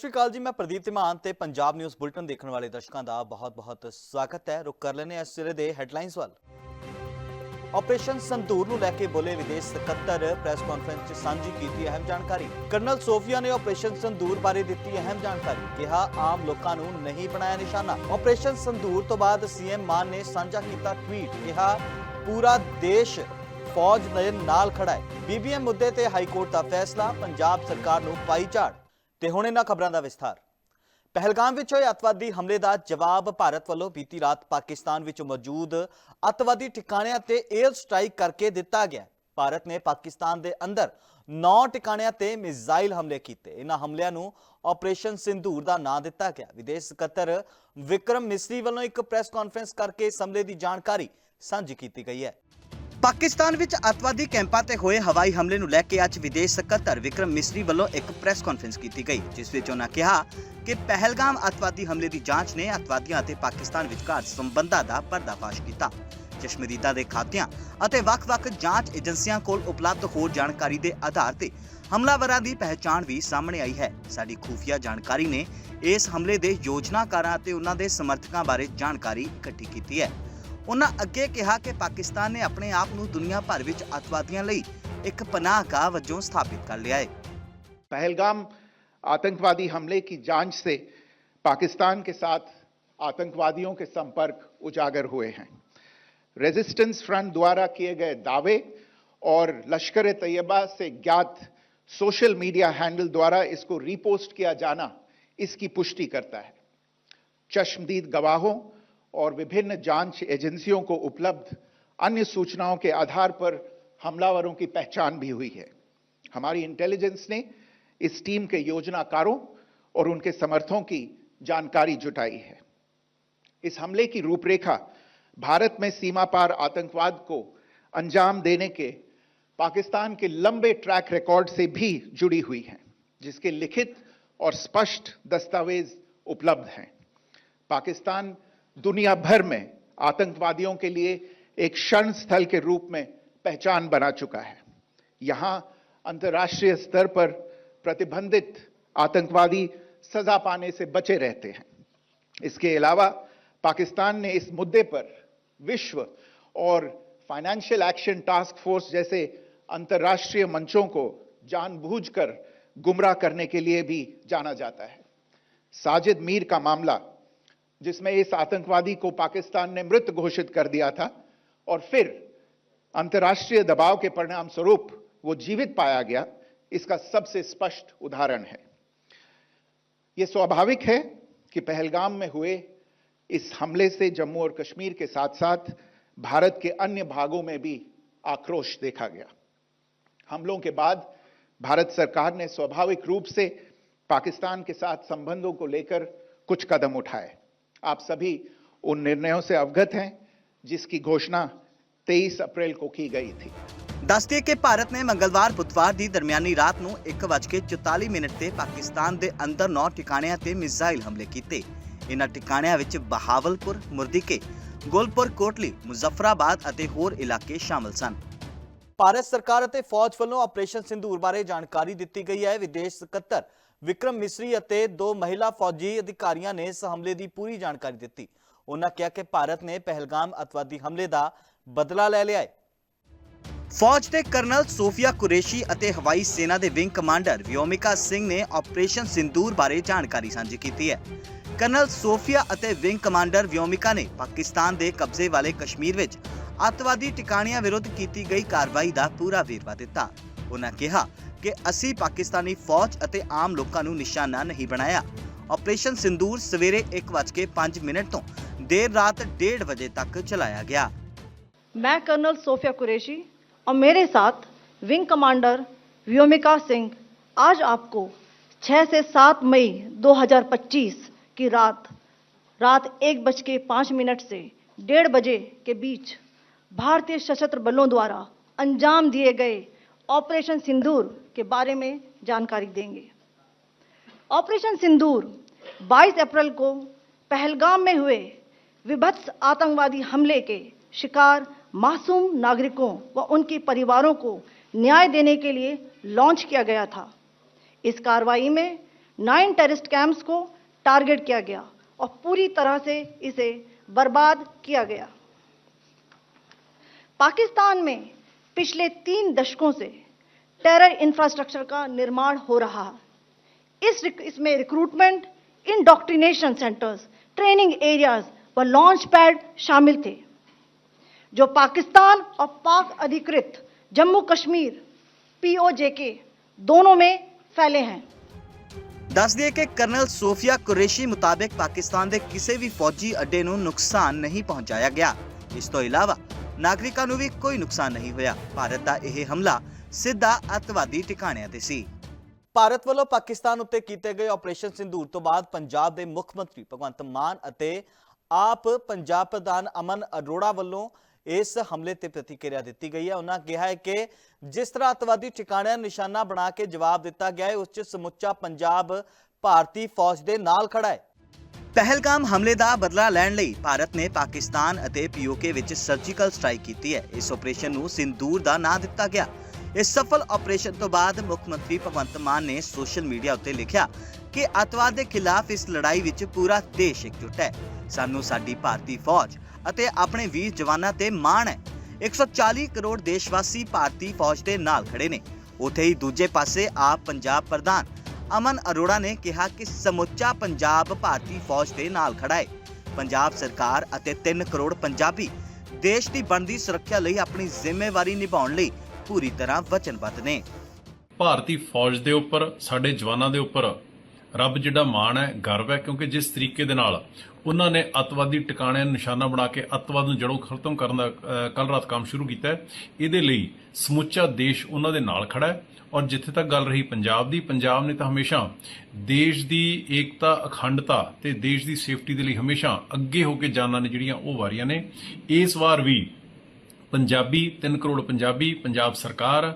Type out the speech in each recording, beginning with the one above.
ਸ਼੍ਰੀ ਅਕਾਲ ਜੀ, ਮੈਂ ਪ੍ਰਦੀਪ ਤਿਮਾਨ ਤੇ ਪੰਜਾਬ ਨਿਊਜ਼ ਬੁਲਟਨ ਦੇਖਣ ਵਾਲੇ ਦਰਸ਼ਕਾਂ ਦਾ ਬਹੁਤ-ਬਹੁਤ ਸਵਾਗਤ ਹੈ। ਰੁਕ ਕਰ ਲੈਨੇ ਇਸ ਸਿਰੇ ਦੇ ਹੈਡਲਾਈਨਸ ਵੱਲ। ਆਪਰੇਸ਼ਨ ਸੰਦੂਰ ਨੂੰ ਲੈ ਕੇ ਬੋਲੇ ਵਿਦੇਸ਼ ਸਕੱਤਰ ਪ੍ਰੈਸ ਕਾਨਫਰੰਸ 'ਚ ਸਾਂਝੀ ਕੀਤੀ ਅਹਿਮ ਜਾਣਕਾਰੀ। ਕਰਨਲ ਸੋਫੀਆ ਨੇ ਆਪਰੇਸ਼ਨ ਸੰਦੂਰ ਬਾਰੇ ਦਿੱਤੀ ਅਹਿਮ ਜਾਣਕਾਰੀ, ਕਿਹਾ ਆਮ ਲੋਕਾਂ ਨੂੰ ਨਹੀਂ ਬਣਾਇਆ ਨਿਸ਼ਾਨਾ। ਆਪਰੇਸ਼ਨ ਸੰਦੂਰ ਤੋਂ ਬਾਅਦ ਸੀਐਮ ਮਾਨ ਨੇ ਸਾਂਝਾ ਕੀਤਾ ਟਵੀਟ, ਕਿਹਾ, ਪੂਰਾ ਦੇਸ਼ ਫੌਜ ਦੇ ਨਾਲ ਖੜਾ ਹੈ। ਬੀਬੀਐਮ ਮੁੱਦੇ ਤੇ ਹਾਈ ਕੋਰਟ ਦਾ ਫੈਸਲਾ, ਪੰਜਾਬ ਸਰਕਾਰ ਨੂੰ ਪਾਈ ਝਾੜ ਤੇ ਹੁਣ ਇਹਨਾਂ ਖਬਰਾਂ ਦਾ ਵਿਸਥਾਰ। ਪਹਿਲਗਾਮ ਵਿੱਚ ਹੋਏ ਅੱਤਵਾਦੀ ਹਮਲੇ ਦਾ ਜਵਾਬ ਭਾਰਤ ਵੱਲੋਂ ਬੀਤੀ ਰਾਤ ਪਾਕਿਸਤਾਨ ਵਿੱਚ ਮੌਜੂਦ ਅੱਤਵਾਦੀ ਟਿਕਾਣਿਆਂ ਤੇ 에ਅਰ ਸਟ੍ਰਾਈਕ ਕਰਕੇ ਦਿੱਤਾ ਗਿਆ। ਭਾਰਤ ਨੇ ਪਾਕਿਸਤਾਨ ਦੇ ਅੰਦਰ 9 ਟਿਕਾਣਿਆਂ ਤੇ ਮਿਜ਼ਾਈਲ ਹਮਲੇ ਕੀਤੇ। ਇਹਨਾਂ ਹਮਲਿਆਂ ਨੂੰ ਆਪਰੇਸ਼ਨ ਸਿੰਧੂਰ ਦਾ ਨਾਂ ਦਿੱਤਾ ਗਿਆ। ਵਿਦੇਸ਼ ਸਕੱਤਰ ਵਿਕਰਮ ਮਿਸਰੀ ਵੱਲੋਂ ਇੱਕ ਪ੍ਰੈਸ ਕਾਨਫਰੰਸ ਕਰਕੇ ਇਸ ਹਮਲੇ ਦੀ ਜਾਣਕਾਰੀ ਸਾਂਝੀ ਕੀਤੀ ਗਈ ਹੈ। ਪਾਕਿਸਤਾਨ ਵਿੱਚ ਅੱਤਵਾਦੀ ਕੈਂਪਾਂ ਤੇ ਹੋਏ ਹਵਾਈ ਹਮਲੇ ਨੂੰ ਲੈ ਕੇ ਅੱਜ ਵਿਦੇਸ਼ ਸਕੱਤਰ ਵਿਕਰਮ ਮਿਸਰੀ ਵੱਲੋਂ ਇੱਕ ਪ੍ਰੈਸ ਕਾਨਫਰੰਸ ਕੀਤੀ ਗਈ, ਜਿਸ ਵਿੱਚ ਉਹਨਾਂ ਕਿਹਾ ਕਿ ਪਹਿਲਗਾਮ ਅੱਤਵਾਦੀ ਹਮਲੇ ਦੀ ਜਾਂਚ ਨੇ ਅੱਤਵਾਦੀਆਂ ਅਤੇ ਪਾਕਿਸਤਾਨ ਵਿਚਕਾਰ ਸੰਬੰਧਾਂ ਦਾ ਪਰਦਾਫਾਸ਼ ਕੀਤਾ। ਚਸ਼ਮਦੀਦਾਂ ਦੇ ਖਾਤਿਆਂ ਅਤੇ ਵੱਖ-ਵੱਖ ਜਾਂਚ ਏਜੰਸੀਆਂ ਕੋਲ ਉਪਲਬਧ ਹੋਰ ਜਾਣਕਾਰੀ ਦੇ ਆਧਾਰ ਤੇ ਹਮਲਾਵਰਾਂ ਦੀ ਪਹਿਚਾਣ ਵੀ ਸਾਹਮਣੇ ਆਈ ਹੈ। ਸਾਡੀ ਖੂਫੀਆ ਜਾਣਕਾਰੀ ਨੇ ਇਸ ਹਮਲੇ ਦੇ ਯੋਜਨਾਕਾਰਾਂ ਅਤੇ ਉਹਨਾਂ ਦੇ ਸਮਰਥਕਾਂ ਬਾਰੇ ਜਾਣਕਾਰੀ ਇਕੱਠੀ ਕੀਤੀ ਹੈ। ਉਹਨਾਂ ਅੱਗੇ ਕਿਹਾ ਕਿ ਪਾਕਿਸਤਾਨ ਨੇ ਆਪਣੇ ਆਪ ਨੂੰ ਦੁਨੀਆ ਭਰ ਵਿੱਚ ਅੱਤਵਾਦੀਆਂ ਲਈ ਇੱਕ ਪਨਾਹਗਾਹ ਵਜੋਂ ਸਥਾਪਿਤ ਕਰ ਲਿਆ ਹੈ पहलगाम आतंकवादी हमले की जांच से पाकिस्तान के साथ आतंकवादियों के संपर्क उजागर हुए हैं रेजिस्टेंस फ्रंट द्वारा किए गए दावे और लश्कर तैयबा से ज्ञात सोशल मीडिया हैंडल द्वारा इसको रीपोस्ट किया जाना इसकी पुष्टि करता है चश्मदीद गवाहों और विभिन्न जाँच एजेंसियों को उपलब्ध अन्य सूचनाओं के आधार पर हमलावरों की पहचान भी हुई है। हमारी इंटेलिजेंस ने इस टीम के योजनाकारों और उनके समर्थों की जानकारी जुटाई है। इस हमले की रूपरेखा भारत में सीमा पार आतंकवाद को अंजाम देने के पाकिस्तान के लंबे ट्रैक रिकॉर्ड से भी जुड़ी हुई है, जिसके लिखित और स्पष्ट दस्तावेज़ उपलब्ध हैं। पाकिस्तान दुनिया भर में आतंकवादियों के लिए एक शरण स्थल के रूप में पहचान बना चुका है। यहाँ अंतर्राष्ट्रीय स्तर पर प्रतिबंधित आतंकवादी सजा पाने से बचे रहते हैं। इसके अलावा पाकिस्तान ने इस मुद्दे पर विश्व और फाइनेंशियल एक्शन टास्क फोर्स जैसे अंतर्राष्ट्रीय मंचों को जानबूझकर गुमराह करने के लिए भी जाना जाता है। साजिद मीर का मामला जिसमें इस आतंकवादी को पाकिस्तान ने मृत घोषित कर दिया था और फिर अंतर्राष्ट्रीय दबाव के परिणाम स्वरूप वो जीवित पाया गया, इसका सबसे स्पष्ट उदाहरण है। यह स्वाभाविक है कि पहलगाम में हुए इस हमले से जम्मू और कश्मीर के साथ साथ भारत के अन्य भागों में भी आक्रोश देखा गया। हमलों के बाद भारत सरकार ने स्वाभाविक रूप से पाकिस्तान के साथ संबंधों को लेकर कुछ कदम उठाए। आप सभी उन निर्णयों से अवगत हैं जिसकी घोषणा 23 अप्रैल को की गई थी ਦੱਸ ਦਈਏ ਕਿ ਭਾਰਤ ਨੇ ਮੰਗਲਵਾਰ ਬੁੱਧਵਾਰ ਦੀ ਦਰਮਿਆਨੀ ਰਾਤ ਨੂੰ 1:44 ਮਿੰਟ ਤੇ ਪਾਕਿਸਤਾਨ ਦੇ ਅੰਦਰ 9 ਟਿਕਾਣਿਆਂ ਤੇ ਮਿਜ਼ਾਈਲ ਹਮਲੇ ਕੀਤੇ ਇਨ੍ਹਾਂ ਟਿਕਾਣਿਆਂ ਵਿੱਚ ਬਹਾਵਲਪੁਰ ਮੁਰਦੀਕੇ ਗੋਲਪੁਰ ਕੋਟਲੀ ਮੁਜ਼ੱਫਰਾਬਾਦ ਅਤੇ ਹੋਰ ਇਲਾਕੇ ਸ਼ਾਮਲ ਸਨ ਭਾਰਤ ਸਰਕਾਰ ਅਤੇ ਫੌਜ ਵੱਲੋਂ ਆਪਰੇਸ਼ਨ ਸਿੰਧੂਰ ਬਾਰੇ ਜਾਣਕਾਰੀ ਦਿੱਤੀ ਗਈ ਹੈ ਵਿਦੇਸ਼ ਸਕੱਤਰ ਵਿਕਰਮ ਮਿਸਰੀ ਅਤੇ ਦੋ ਮਹਿਲਾ ਫੌਜੀ ਅਧਿਕਾਰੀਆਂ ਨੇ ਇਸ ਹਮਲੇ ਦੀ ਪੂਰੀ ਜਾਣਕਾਰੀ ਦਿੱਤੀ। ਉਹਨਾਂ ਕਿਹਾ ਕਿ ਭਾਰਤ ਨੇ ਪਹਿਲਗਾਮ ਅਤਵਾਦੀ ਹਮਲੇ ਦਾ ਬਦਲਾ ਲੈ ਲਿਆ ਹੈ। ਫੌਜ ਦੇ ਕਰਨਲ ਸੋਫੀਆ ਕੁਰੇਸ਼ੀ ਅਤੇ ਹਵਾਈ ਸੈਨਾ ਦੇ ਵਿੰਗ ਕਮਾਂਡਰ ਵਿਓਮਿਕਾ ਸਿੰਘ ਨੇ ਆਪਰੇਸ਼ਨ ਸਿੰਦੂਰ ਬਾਰੇ ਜਾਣਕਾਰੀ ਸਾਂਝੀ ਕੀਤੀ ਹੈ। ਕਰਨਲ ਸੋਫੀਆ ਅਤੇ ਵਿੰਗ ਕਮਾਂਡਰ ਵਿਓਮਿਕਾ ਨੇ ਪਾਕਿਸਤਾਨ ਦੇ ਕਬਜ਼ੇ ਵਾਲੇ ਕਸ਼ਮੀਰ ਵਿੱਚ ਅੱਤਵਾਦੀ ਟਿਕਾਣਿਆਂ ਵਿਰੁੱਧ ਕੀਤੀ ਗਈ ਕਾਰਵਾਈ ਦਾ ਪੂਰਾ ਵੇਰਵਾ ਦਿੱਤਾ। ਉਹਨਾਂ ਕਿਹਾ ਕਿ ਅਸੀਂ ਪਾਕਿਸਤਾਨੀ ਫੌਜ ਅਤੇ ਆਮ ਲੋਕਾਂ ਨੂੰ ਨਿਸ਼ਾਨਾ ਨਹੀਂ ਬਣਾਇਆ ਆਪਰੇਸ਼ਨ ਸਿੰਦੂਰ ਸਵੇਰੇ 1:05 ਮਿੰਟ ਤੋਂ ਦੇਰ ਰਾਤ 1:30 ਵਜੇ ਤੱਕ ਚਲਾਇਆ ਗਿਆ मैं कर्नल सोफिया कुरैशी और मेरे साथ विंग कमांडर व्योमिका सिंह आज आपको 6 से 7 मई 2025 की रात रात एक बज के पाँच मिनट से डेढ़ बजे के बीच भारतीय सशस्त्र बलों द्वारा अंजाम दिए गए ऑपरेशन सिंदूर के बारे में जानकारी देंगे। ऑपरेशन सिंदूर 22 अप्रैल को पहलगाम में हुए विभत्स आतंकवादी हमले के शिकार मासूम नागरिकों व उनके परिवारों को न्याय देने के लिए लॉन्च किया गया था। इस कार्रवाई में नाइन टेररिस्ट कैंप्स को टारगेट किया गया और पूरी तरह से इसे बर्बाद किया गया। पाकिस्तान में पिछले तीन दशकों से टेरर इंफ्रास्ट्रक्चर का निर्माण हो रहा है इस रिक- इसमें recruitment indoctrination centres training areas व लॉन्च पैड शामिल थे जो पाकिस्तान और पाक अधिकृत जम्मू कश्मीर पीओजेके दोनों में फैले हैं ਦੱਸ ਦਈਏ ਕਿ ਕਰਨਲ ਸੋਫੀਆ ਕੁਰੇਸ਼ੀ ਮੁਤਾਬਕ ਪਾਕਿਸਤਾਨ ਦੇ ਕਿਸੇ ਵੀ ਫੌਜੀ ਅੱਡੇ ਨੂੰ ਨੁਕਸਾਨ ਨਹੀਂ ਪਹੁੰਚਾਇਆ ਗਿਆ ਇਸ ਤੋਂ ਇਲਾਵਾ ਨਾਗਰਿਕਾਂ ਨੂੰ ਵੀ ਕੋਈ ਨੁਕਸਾਨ ਨਹੀਂ ਹੋਇਆ ਭਾਰਤ ਦਾ ਇਹ ਹਮਲਾ ਸਿੱਧਾ ਅੱਤਵਾਦੀ ਟਿਕਾਣਿਆਂ ਤੇ ਸੀ। ਭਾਰਤ ਵੱਲੋਂ ਪਾਕਿਸਤਾਨ ਉੱਤੇ ਕੀਤੇ ਗਏ ਆਪਰੇਸ਼ਨ ਸਿੰਧੂਰ ਤੋਂ ਬਾਅਦ ਪੰਜਾਬ ਦੇ ਮੁੱਖ ਮੰਤਰੀ ਭਗਵੰਤ ਮਾਨ ਅਤੇ ਆਪ ਪੰਜਾਬ ਪ੍ਰਧਾਨ ਅਮਨ ਅਰੋੜਾ ਵੱਲੋਂ ਇਸ ਹਮਲੇ ਤੇ ਪ੍ਰਤੀਕਿਰਿਆ ਦਿੱਤੀ ਗਈ ਹੈ। ਉਹਨਾਂ ਕਿਹਾ ਹੈ ਕਿ ਜਿਸ ਤਰ੍ਹਾਂ ਅੱਤਵਾਦੀ ਠਿਕਾਣਿਆਂ ਨੂੰ ਨਿਸ਼ਾਨਾ ਬਣਾ ਕੇ ਜਵਾਬ ਦਿੱਤਾ ਗਿਆ ਹੈ, ਉਸ 'ਚ ਸਮੁੱਚਾ ਪੰਜਾਬ ਭਾਰਤੀ ਫੌਜ ਦੇ ਨਾਲ ਖੜਾ ਹੈ। ਪਹਿਲਗਾਮ ਹਮਲੇ ਦਾ ਬਦਲਾ ਲੈਣ ਲਈ ਭਾਰਤ ਨੇ ਪਾਕਿਸਤਾਨ ਅਤੇ ਪੀਓਕੇ ਵਿੱਚ ਸਰਜੀਕਲ ਸਟ੍ਰਾਈਕ ਕੀਤੀ ਹੈ। ਇਸ ਆਪਰੇਸ਼ਨ ਨੂੰ ਸਿੰਦੂਰ ਦਾ ਨਾਂ ਦਿੱਤਾ ਗਿਆ। ਇਸ ਸਫਲ ਆਪਰੇਸ਼ਨ ਤੋਂ ਬਾਅਦ ਮੁੱਖ ਮੰਤਰੀ ਭਗਵੰਤ ਮਾਨ ਨੇ ਸੋਸ਼ਲ ਮੀਡੀਆ ਉੱਤੇ ਲਿਖਿਆ ਕਿ ਅੱਤਵਾਦ ਦੇ ਖਿਲਾਫ ਇਸ ਲੜਾਈ ਵਿੱਚ ਪੂਰਾ ਦੇਸ਼ ਇਕਜੁੱਟ ਹੈ। ਸਾਨੂੰ ਸਾਡੀ ਭਾਰਤੀ ਫੌਜ ਅਤੇ ਆਪਣੇ ਵੀਰ ਜਵਾਨਾਂ ਤੇ ਮਾਣ ਹੈ। 140 ਕਰੋੜ ਦੇਸ਼ਵਾਸੀ ਭਾਰਤੀ ਫੌਜ ਦੇ ਨਾਲ ਖੜੇ ਨੇ। ਉੱਥੇ ਹੀ ਦੂਜੇ ਪਾਸੇ ਆਪ ਪੰਜਾਬ ਪ੍ਰਧਾਨ ਅਮਨ ਅਰੋੜਾ ਨੇ ਕਿਹਾ ਕਿ ਸਮੁੱਚਾ ਪੰਜਾਬ ਭਾਰਤੀ ਫੌਜ ਦੇ ਨਾਲ ਖੜਾ ਹੈ। ਪੰਜਾਬ ਸਰਕਾਰ ਅਤੇ 3 ਕਰੋੜ ਪੰਜਾਬੀ ਦੇਸ਼ ਦੀ ਬਣਦੀ ਸੁਰੱਖਿਆ ਲਈ ਆਪਣੀ ਜ਼ਿੰਮੇਵਾਰੀ ਨਿਭਾਉਣ ਲਈ ਪੂਰੀ ਤਰ੍ਹਾਂ ਵਚਨਬੱਧ ਨੇ। ਭਾਰਤੀ ਫੌਜ ਦੇ ਉੱਪਰ, ਸਾਡੇ ਜਵਾਨਾਂ ਦੇ ਉੱਪਰ ਰੱਬ ਜਿਹੜਾ ਮਾਣ ਹੈ, ਗਰਵ ਹੈ, ਕਿਉਂਕਿ ਜਿਸ ਤਰੀਕੇ ਦੇ ਨਾਲ ਉਹਨਾਂ ਨੇ ਅੱਤਵਾਦੀ ਟਿਕਾਣਿਆਂ ਨੂੰ ਨਿਸ਼ਾਨਾ ਬਣਾ ਕੇ ਅੱਤਵਾਦ ਨੂੰ ਜੜੋਂ ਖਤਮ ਕਰਨ ਦਾ ਕੱਲ ਰਾਤ ਕੰਮ ਸ਼ੁਰੂ ਕੀਤਾ ਇਹਦੇ ਲਈ ਸਮੁੱਚਾ ਦੇਸ਼ ਉਹਨਾਂ ਦੇ ਨਾਲ ਖੜਾ ਹੈ ਔਰ ਜਿੱਥੇ ਤੱਕ ਗੱਲ ਰਹੀ ਪੰਜਾਬ ਦੀ, ਪੰਜਾਬ ਨੇ ਤਾਂ ਹਮੇਸ਼ਾ ਦੇਸ਼ ਦੀ ਏਕਤਾ, ਅਖੰਡਤਾ ਤੇ ਦੇਸ਼ ਦੀ ਸੇਫਟੀ ਦੇ ਲਈ ਹਮੇਸ਼ਾ ਅੱਗੇ ਹੋ ਕੇ ਜਾਨਾਂ ਨੇ ਜਿਹੜੀਆਂ ਉਹ ਵਾਰੀਆਂ ਨੇ। ਇਸ ਵਾਰ ਵੀ ਪੰਜਾਬੀ 3 ਕਰੋੜ ਪੰਜਾਬੀ, ਪੰਜਾਬ ਸਰਕਾਰ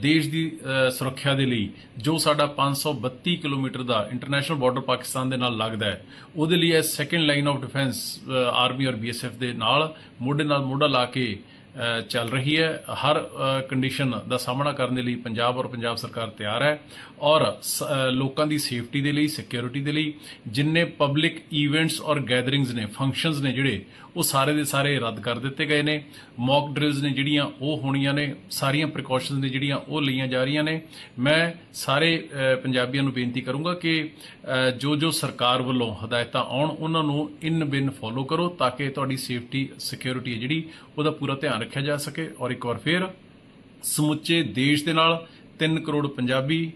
ਦੇਸ਼ ਦੀ ਸੁਰੱਖਿਆ ਦੇ ਲਈ, ਜੋ ਸਾਡਾ 532 ਕਿਲੋਮੀਟਰ ਦਾ ਇੰਟਰਨੈਸ਼ਨਲ ਬਾਰਡਰ ਪਾਕਿਸਤਾਨ ਦੇ ਨਾਲ ਲੱਗਦਾ ਹੈ, ਉਹਦੇ ਲਈ ਇਹ second line of defence army ਔਰ ਬੀਐਸਐਫ ਦੇ ਨਾਲ, ਮੋਢੇ ਨਾਲ ਮੋਢਾ ਲਾ ਕੇ ਚੱਲ ਰਹੀ ਹੈ। ਹਰ ਕੰਡੀਸ਼ਨ ਦਾ ਸਾਹਮਣਾ ਕਰਨ ਦੇ ਲਈ ਪੰਜਾਬ ਔਰ ਪੰਜਾਬ ਸਰਕਾਰ ਤਿਆਰ ਹੈ ਔਰ ਸ- ਲੋਕਾਂ ਦੀ ਸੇਫਟੀ ਦੇ ਲਈ ਸਿਕਿਉਰਿਟੀ ਦੇ ਲਈ, ਜਿੰਨੇ ਪਬਲਿਕ ਇਵੈਂਟਸ ਔਰ ਗੈਦਰਿੰਗਸ ਨੇ ਫੰਕਸ਼ਨਸ ਨੇ ਜਿਹੜੇ ਉਹ ਸਾਰੇ ਦੇ ਸਾਰੇ ਰੱਦ ਕਰ ਦਿੱਤੇ ਗਏ ਨੇ। ਮੌਕ ਡ੍ਰਿਲਸ ਨੇ ਜਿਹੜੀਆਂ ਉਹ ਹੋਣੀਆਂ ਨੇ, ਸਾਰੀਆਂ ਪ੍ਰੀਕਾਸ਼ਨਸ ਨੇ ਜਿਹੜੀਆਂ ਉਹ ਲਈਆਂ ਜਾ ਰਹੀਆਂ ਨੇ। ਮੈਂ ਸਾਰੇ ਪੰਜਾਬੀਆਂ ਨੂੰ ਬੇਨਤੀ ਕਰੂੰਗਾ ਕਿ ਜੋ ਜੋ ਸਰਕਾਰ ਵੱਲੋਂ ਹਦਾਇਤਾਂ ਆਉਣ, ਉਹਨਾਂ ਨੂੰ ਇਨ ਬਿਨ ਫੋਲੋ ਕਰੋ ਤਾਂ ਕਿ ਤੁਹਾਡੀ ਸੇਫਟੀ ਸਿਕਿਉਰਿਟੀ ਹੈ ਜਿਹੜੀ, ਉਹਦਾ ਪੂਰਾ ਧਿਆਨ ਰੱਖਿਆ ਜਾ ਸਕੇ। ਔਰ ਇੱਕ ਵਾਰ ਫੇਰ ਸਮੁੱਚੇ ਦੇਸ਼ ਦੇ ਨਾਲ 3 ਕਰੋੜ ਪੰਜਾਬੀ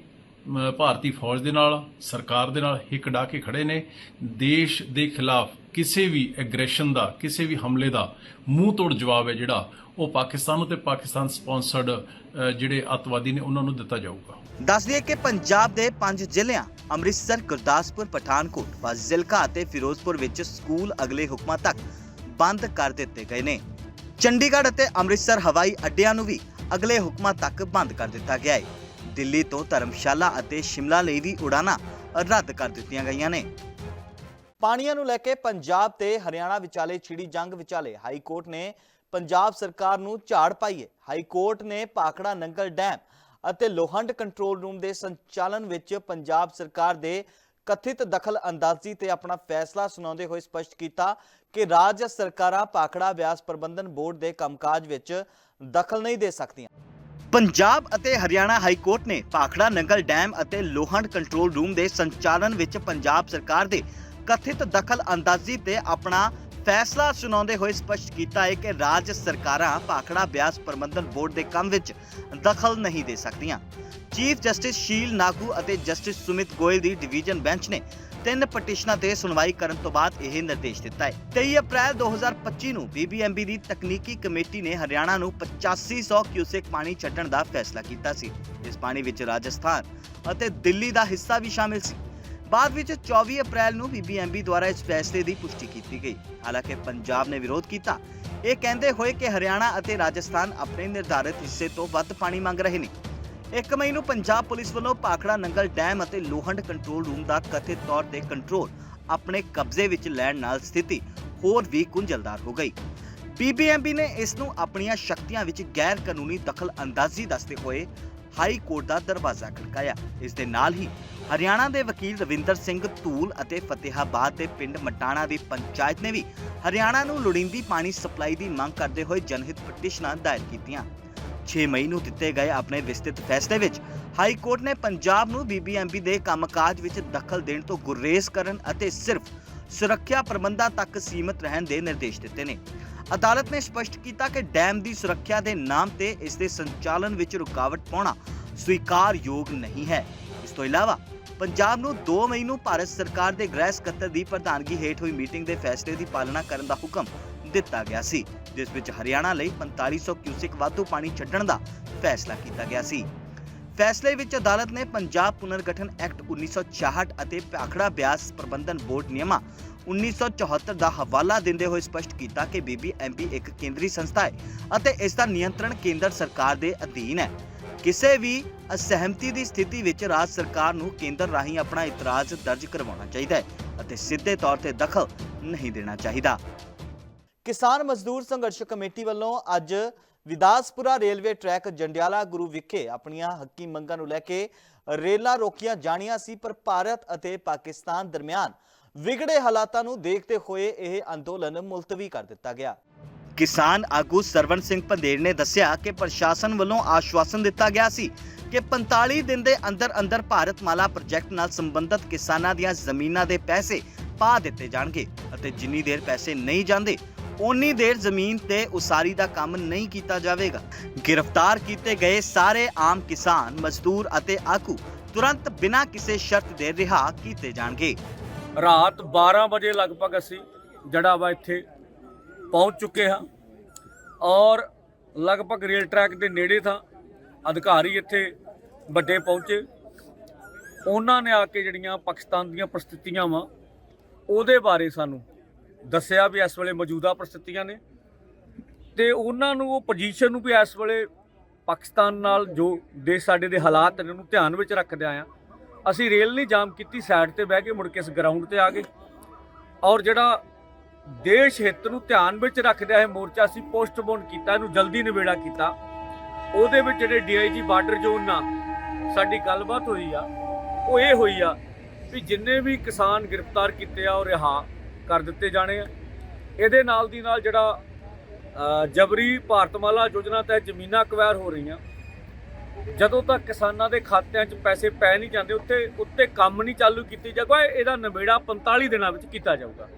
ਭਾਰਤੀ ਫੌਜ ਦੇ ਨਾਲ, ਸਰਕਾਰ ਦੇ ਨਾਲ ਹਿੱਕ ਕੇ ਖੜੇ ਨੇ। ਦੇਸ਼ ਦੇ ਖਿਲਾਫ ਕਿਸੇ ਵੀ ਐਗਰੈਸ਼ਨ ਦਾ, ਕਿਸੇ ਵੀ ਹਮਲੇ ਦਾ ਮੂੰਹ ਤੋੜ ਜਵਾਬ ਹੈ ਜਿਹੜਾ, ਉਹ ਪਾਕਿਸਤਾਨ ਨੂੰ ਪਾਕਿਸਤਾਨ ਸਪਾਂਸਰਡ ਜਿਹੜੇ ਅੱਤਵਾਦੀ ਨੇ, ਉਹਨਾਂ ਨੂੰ ਦਿੱਤਾ ਜਾਊਗਾ। ਦੱਸ ਦਈਏ ਕਿ ਪੰਜਾਬ ਦੇ ਪੰਜ ਜ਼ਿਲ੍ਹਿਆਂ, ਅੰਮ੍ਰਿਤਸਰ, ਗੁਰਦਾਸਪੁਰ, ਪਠਾਨਕੋਟ, ਫਾਜ਼ਿਲਕਾ ਅਤੇ ਫਿਰੋਜ਼ਪੁਰ ਵਿੱਚ ਸਕੂਲ ਅਗਲੇ ਹੁਕਮਾਂ ਤੱਕ ਬੰਦ ਕਰ ਦਿੱਤੇ ਗਏ ਨੇ। ਚੰਡੀਗੜ੍ਹ ਅਤੇ ਅੰਮ੍ਰਿਤਸਰ ਹਵਾਈ ਅੱਡਿਆਂ ਨੂੰ ਵੀ ਅਗਲੇ ਹੁਕਮਾਂ ਤੱਕ ਬੰਦ ਕਰ ਦਿੱਤਾ ਗਿਆ ਹੈ। ਦਿੱਲੀ ਤੋਂ ਧਰਮਸ਼ਾਲਾ ਅਤੇ ਸ਼ਿਮਲਾ ਲਈ ਵੀ ਉਡਾਨਾਂ ਰੱਦ ਕਰ ਦਿੱਤੀਆਂ ਗਈਆਂ ਨੇ। ਪਾਣੀਆਂ ਨੂੰ ਲੈ ਕੇ ਪੰਜਾਬ ਤੇ ਹਰਿਆਣਾ ਵਿਚਾਲੇ ਛਿੜੀ ਜੰਗ ਵਿਚਾਲੇ ਹਾਈ ਕੋਰਟ ਨੇ ਪੰਜਾਬ ਸਰਕਾਰ ਨੂੰ ਝਾੜ ਪਾਈ ਹੈ ਹਾਈ ਕੋਰਟ ਨੇ ਪਾਖੜਾ ਨੰਗਲ ਡੈਮ ਅਤੇ ਲੋਹੰਡ ਕੰਟਰੋਲ ਰੂਮ ਦੇ ਸੰਚਾਲਨ ਵਿੱਚ ਪੰਜਾਬ ਸਰਕਾਰ ਦੇ ਕਥਿਤ ਦਖਲ ਅੰਦਾਜ਼ੀ ਤੇ ਆਪਣਾ ਫੈਸਲਾ ਸੁਣਾਉਂਦੇ ਹੋਏ ਸਪਸ਼ਟ ਕੀਤਾ ਕਿ ਰਾਜ ਸਰਕਾਰਾਂ ਪਾਖੜਾ ਵਿਆਸ ਪ੍ਰਬੰਧਨ ਬੋਰਡ ਦੇ ਕੰਮਕਾਜ ਵਿੱਚ ਦਖਲ ਨਹੀਂ ਦੇ ਸਕਦੀਆਂ। ਪੰਜਾਬ ਅਤੇ ਹਰਿਆਣਾ ਹਾਈ ਕੋਰਟ ਨੇ ਪਾਖੜਾ ਨੰਗਲ ਡੈਮ ਅਤੇ ਲੋਹੰਡ ਕੰਟਰੋਲ ਰੂਮ ਦੇ ਸੰਚਾਲਨ ਵਿੱਚ ਪੰਜਾਬ ਸਰਕਾਰ ਦੇ ਕਥਿਤ ਦਖਲ ਅੰਦਾਜ਼ੀ ਤੇ ਆਪਣਾ ਫੈਸਲਾ ਸੁਣਾਉਂਦੇ ਹੋਏ ਸਪਸ਼ਟ ਕੀਤਾ ਹੈ ਕਿ ਰਾਜ ਸਰਕਾਰਾਂ ਪਾਖੜਾ ਬਿਆਸ ਪ੍ਰਬੰਧਨ ਬੋਰਡ ਦੇ ਕੰਮ ਵਿੱਚ ਦਖਲ ਨਹੀਂ ਦੇ ਸਕਦੀਆਂ। ਚੀਫ ਜਸਟਿਸ ਸ਼ੀਲ ਨਾਗੂ ਅਤੇ ਜਸਟਿਸ ਸੁਮਿਤ ਗੋਇਲ ਦੀ ਡਿਵੀਜ਼ਨ ਬੈਂਚ ਨੇ ਤਿੰਨ ਪਟੀਸ਼ਨਾਂ ਤੇ ਸੁਣਵਾਈ ਕਰਨ ਤੋਂ ਬਾਅਦ ਇਹ ਨਿਰਦੇਸ਼ ਦਿੱਤਾ ਹੈ। 23 ਅਪ੍ਰੈਲ 2025 ਨੂੰ ਬੀਬੀਐਮਬੀ ਦੀ ਤਕਨੀਕੀ ਕਮੇਟੀ ਨੇ ਹਰਿਆਣਾ ਨੂੰ 8500 ਕਿਊਸੈਕ ਪਾਣੀ ਛੱਡਣ ਦਾ ਫੈਸਲਾ ਕੀਤਾ ਸੀ। ਇਸ ਪਾਣੀ ਵਿੱਚ ਰਾਜਸਥਾਨ ਅਤੇ ਦਿੱਲੀ ਦਾ ਹਿੱਸਾ ਵੀ ਸ਼ਾਮਿਲ ਸੀ। ਬਾਅਦ ਵਿੱਚ 24 ਅਪ੍ਰੈਲ ਨੂੰ ਬੀਬੀਐਮਬੀ ਦੁਆਰਾ ਇਸ ਫੈਸਲੇ ਦੀ ਪੁਸ਼ਟੀ ਕੀਤੀ ਗਈ। ਹਾਲਾਂਕਿ ਪੰਜਾਬ ਨੇ ਵਿਰੋਧ ਕੀਤਾ। ਇਹ ਕਹਿੰਦੇ ਹੋਏ ਕਿ ਹਰਿਆਣਾ ਅਤੇ ਰਾਜਸਥਾਨ ਆਪਣੇ ਨਿਰਧਾਰਿਤ ਹਿੱਸੇ ਤੋਂ ਵੱਧ ਪਾਣੀ ਮੰਗ ਰਹੇ ਨੇ। 1 ਮਈ ਨੂੰ ਪੰਜਾਬ ਪੁਲਿਸ ਵੱਲੋਂ ਪਾਖੜਾ ਨੰਗਲ ਡੈਮ ਅਤੇ ਲੋਹੰਡ ਕੰਟਰੋਲ ਰੂਮ ਦਾ ਕਥਿਤ ਤੌਰ ਤੇ ਕੰਟਰੋਲ ਆਪਣੇ ਕਬਜ਼ੇ ਵਿੱਚ ਲੈਣ ਨਾਲ ਸਥਿਤੀ ਹੋਰ ਵੀ ਗੁੰਝਲਦਾਰ ਹੋ ਗਈ। ਬੀਬੀਐਮਬੀ ਨੇ ਇਸ ਨੂੰ ਆਪਣੀਆਂ ਸ਼ਕਤੀਆਂ ਵਿੱਚ ਗੈਰ ਕਾਨੂੰਨੀ ਦਖਲ ਅੰਦਾਜ਼ੀ ਦੱਸਦੇ ਹੋਏ ਹਾਈ ਕੋਰਟ ਦਾ ਦਰਵਾਜ਼ਾ ਖੜਕਾਇਆ। ਇਸ ਦੇ ਨਾਲ ਹੀ ਹਰਿਆਣਾ ਦੇ ਵਕੀਲ ਰਵਿੰਦਰ ਸਿੰਘ ਧੂਲ ਅਤੇ ਫਤਿਹਾਬਾਦ ਦੇ ਪਿੰਡ ਮਟਾਣਾ ਦੀ ਪੰਚਾਇਤ ਨੇ ਵੀ ਹਰਿਆਣਾ ਨੂੰ ਲੋੜੀਂਦੀ ਪਾਣੀ ਸਪਲਾਈ ਦੀ ਮੰਗ ਕਰਦੇ ਹੋਏ ਜਨਹਿਤ ਪਟੀਸ਼ਨਾਂ ਦਾਇਰ ਕੀਤੀਆਂ। 6 ਮਈ ਨੂੰ ਦਿੱਤੇ ਗਏ ਆਪਣੇ ਵਿਸਤ੍ਰਿਤ ਫੈਸਲੇ ਵਿੱਚ। ਹਾਈ ਕੋਰਟ ਨੇ ਪੰਜਾਬ ਨੂੰ ਬੀਬੀਐਮਬੀ ਦੇ ਕੰਮਕਾਜ ਵਿੱਚ ਦਖਲ ਦੇਣ ਤੋਂ ਗੁਰੇਜ਼ ਕਰਨ ਅਤੇ ਸਿਰਫ ਸੁਰੱਖਿਆ ਪ੍ਰਬੰਧਾਂ ਤੱਕ ਸੀਮਤ ਰਹਿਣ ਦੇ ਨਿਰਦੇਸ਼ ਦਿੱਤੇ ਨੇ। ਅਦਾਲਤ ਨੇ ਸਪਸ਼ਟ ਕੀਤਾ ਕਿ ਡੈਮ ਦੀ ਸੁਰੱਖਿਆ ਦੇ ਨਾਮ ਤੇ ਇਸ ਦੇ ਸੰਚਾਲਨ ਵਿੱਚ ਰੁਕਾਵਟ ਪਾਉਣਾ ਸਵੀਕਾਰਯੋਗ ਨਹੀਂ ਹੈ। ਇਸ ਤੋਂ ਇਲਾਵਾ, ਪੰਜਾਬ ਨੂੰ 2 ਮਈ ਨੂੰ ਭਾਰਤ ਸਰਕਾਰ ਦੇ ਗ੍ਰਹਿ ਸਕੱਤਰ ਦੀ ਪ੍ਰਧਾਨਗੀ ਹੇਠ ਹੋਈ ਮੀਟਿੰਗ ਦੇ ਫੈਸਲੇ ਦੀ ਪਾਲਣਾ ਕਰਨ ਦਾ ਹੁਕਮ ਦਿੱਤਾ ਗਿਆ ਸੀ, ਜਿਸ ਵਿੱਚ ਹਰਿਆਣਾ ਲਈ 4500 ਕਿਊਸਿਕ ਵਾਧੂ ਪਾਣੀ ਛੱਡਣ ਦਾ ਫੈਸਲਾ ਕੀਤਾ ਗਿਆ ਸੀ। ਫੈਸਲੇ ਵਿੱਚ ਅਦਾਲਤ ਨੇ ਪੰਜਾਬ ਪੁਨਰਗਠਨ ਐਕਟ 1966 ਅਤੇ ਭਾਖੜਾ ਬਿਆਸ ਪ੍ਰਬੰਧਨ ਬੋਰਡ ਨਿਯਮਾਂ 1974 ਦਾ ਹਵਾਲਾ ਦਿੰਦੇ ਹੋਏ ਸਪਸ਼ਟ ਕੀਤਾ ਕਿ ਬੀਬੀਐਮਪੀ ਇੱਕ ਕੇਂਦਰੀ ਸੰਸਥਾ ਹੈ ਅਤੇ ਇਸ ਦਾ ਨਿਯੰਤਰਣ ਕੇਂਦਰ ਸਰਕਾਰ ਦੇ ਅਧੀਨ ਹੈ। ਕਿਸੇ ਵੀ ਅਸਹਿਮਤੀ ਦੀ ਸਥਿਤੀ ਵਿੱਚ ਰਾਜ ਸਰਕਾਰ ਨੂੰ ਕੇਂਦਰ ਰਾਹੀਂ ਆਪਣਾ ਇਤਰਾਜ਼ ਦਰਜ ਕਰਵਾਉਣਾ ਚਾਹੀਦਾ ਹੈ ਅਤੇ ਸਿੱਧੇ ਤੌਰ ਤੇ ਦਖਲ ਨਹੀਂ ਦੇਣਾ ਚਾਹੀਦਾ। ਕਿਸਾਨ ਮਜ਼ਦੂਰ ਸੰਘਰਸ਼ ਕਮੇਟੀ ਵੱਲੋਂ ਅੱਜ ਵਿਦਾਸਪੁਰਾ ਰੇਲਵੇ ਟਰੈਕ ਜੰਡਿਆਲਾ ਗੁਰੂ ਵਿਖੇ ਆਪਣੀਆਂ ਹੱਕੀ ਮੰਗਾਂ ਨੂੰ ਲੈ ਕੇ ਰੇਲਾਂ ਰੋਕੀਆਂ ਜਾਣੀਆਂ ਸੀ, ਪਰ ਭਾਰਤ ਅਤੇ ਪਾਕਿਸਤਾਨ ਦਰਮਿਆਨ ਵਿਗੜੇ ਹਾਲਾਤਾਂ ਨੂੰ ਦੇਖਦੇ ਹੋਏ ਇਹ ਅੰਦੋਲਨ ਮੁਲਤਵੀ ਕਰ ਦਿੱਤਾ ਗਿਆ। ਕਿਸਾਨ ਆਗੂ ਸਰਵਣ ਸਿੰਘ ਪੰਦੇਰ ਨੇ ਦੱਸਿਆ ਕਿ ਪ੍ਰਸ਼ਾਸਨ ਵੱਲੋਂ ਆਸ਼ਵਾਸਨ ਦਿੱਤਾ ਗਿਆ ਸੀ ਕਿ 45 ਦਿਨ ਦੇ ਅੰਦਰ ਅੰਦਰ ਭਾਰਤ ਮਾਲਾ ਪ੍ਰੋਜੈਕਟ ਨਾਲ ਸੰਬੰਧਿਤ ਕਿਸਾਨਾਂ ਦੀਆਂ ਜ਼ਮੀਨਾਂ ਦੇ ਪੈਸੇ ਪਾ ਦਿੱਤੇ ਜਾਣਗੇ ਅਤੇ ਜਿੰਨੀ ਦੇਰ ਪੈਸੇ ਨਹੀਂ ਜਾਂਦੇ ਉਨੀ ਦੇਰ ਜ਼ਮੀਨ ਤੇ ਉਸਾਰੀ ਦਾ ਕੰਮ ਨਹੀਂ ਕੀਤਾ ਜਾਵੇਗਾ। ਗ੍ਰਿਫਤਾਰ ਕੀਤੇ ਗਏ ਸਾਰੇ ਆਮ ਕਿਸਾਨ, ਮਜ਼ਦੂਰ ਅਤੇ ਆਗੂ ਤੁਰੰਤ ਬਿਨਾਂ ਕਿਸੇ ਸ਼ਰਤ ਦੇ ਰਿਹਾ ਕੀਤੇ ਜਾਣਗੇ। ਰਾਤ 12 ਵਜੇ ਲਗਭਗ ਅਸੀਂ ਜਿਹੜਾ ਵਾ ਇੱਥੇ ਪਹੁੰਚ ਚੁੱਕੇ ਹਾਂ ਔਰ ਲਗਭਗ ਰੇਲ ਟਰੈਕ ਦੇ ਨੇੜੇ ਥਾਂ ਅਧਿਕਾਰੀ ਇੱਥੇ ਵੱਡੇ ਪਹੁੰਚੇ। ਉਹਨਾਂ ਨੇ ਆ ਕੇ ਜਿਹੜੀਆਂ ਪਾਕਿਸਤਾਨ ਦੀਆਂ ਪ੍ਰਸਥਿਤੀਆਂ ਵਾ ਉਹਦੇ ਬਾਰੇ ਸਾਨੂੰ ਦੱਸਿਆ ਵੀ ਇਸ ਵੇਲੇ ਮੌਜੂਦਾ ਪ੍ਰਸਥਿਤੀਆਂ ਨੇ। ਤੇ ਉਹਨਾਂ ਨੂੰ ਉਹ ਪੋਜੀਸ਼ਨ ਨੂੰ ਵੀ ਇਸ ਵੇਲੇ ਪਾਕਿਸਤਾਨ ਨਾਲ ਜੋ ਦੇਸ਼ ਸਾਡੇ ਦੇ ਹਾਲਾਤ ਨੇ, ਉਹਨੂੰ ਧਿਆਨ ਵਿੱਚ ਰੱਖਦੇ ਆ ਅਸੀਂ ਰੇਲ ਨਹੀਂ ਜਾਮ ਕੀਤੀ ਸਾਈਡ ਤੇ ਬਹਿ ਕੇ ਮੁੜ ਕੇ ਇਸ ਗਰਾਊਂਡ ਤੇ ਆ ਗਏ। ਔਰ ਜਿਹੜਾ ਦੇਸ਼ ਹਿੱਤ ਨੂੰ ਧਿਆਨ ਵਿੱਚ ਰੱਖਦਿਆਂ ਇਹ ਮੋਰਚਾ ਅਸੀਂ ਪੋਸਟਪੋਨ ਕੀਤਾ, ਇਹਨੂੰ ਜਲਦੀ ਨਿਬੇੜਾ ਕੀਤਾ। ਉਹਦੇ ਵਿੱਚ ਜਿਹੜੇ ਡੀਆਈਜੀ ਬਾਰਡਰ ਜ਼ੋਨ ਨਾਲ ਸਾਡੀ ਗੱਲਬਾਤ ਹੋਈ ਆ, ਉਹ ਇਹ ਹੋਈ ਆ ਵੀ ਜਿੰਨੇ ਵੀ ਕਿਸਾਨ ਗ੍ਰਿਫਤਾਰ ਕੀਤੇ ਆ ਉਹ ਰਿਹਾ। ਕਰ ਦਿੱਤੇ ਜਾਣੇ ਆ। ਇਹਦੇ ਨਾਲ ਦੀ ਨਾਲ ਜਿਹੜਾ ਜਬਰੀ ਭਾਰਤਮਾਲਾ ਯੋਜਨਾ ਤਹਿਤ ਜ਼ਮੀਨਾਂ ਅਕਵਾਇਰ ਹੋ ਰਹੀਆਂ। ਜਦੋਂ ਤੱਕ ਕਿਸਾਨਾਂ ਦੇ ਖਾਤਿਆਂ 'ਚ ਪੈਸੇ ਪੈ ਨਹੀਂ ਜਾਂਦੇ ਉੱਤੇ ਉੱਤੇ ਕੰਮ ਨਹੀਂ ਚਾਲੂ ਕੀਤੀ ਜਾਊਗਾ, ਇਹਦਾ ਨਿਬੇੜਾ 45 ਦਿਨਾਂ ਵਿੱਚ ਕੀਤਾ ਜਾਊਗਾ।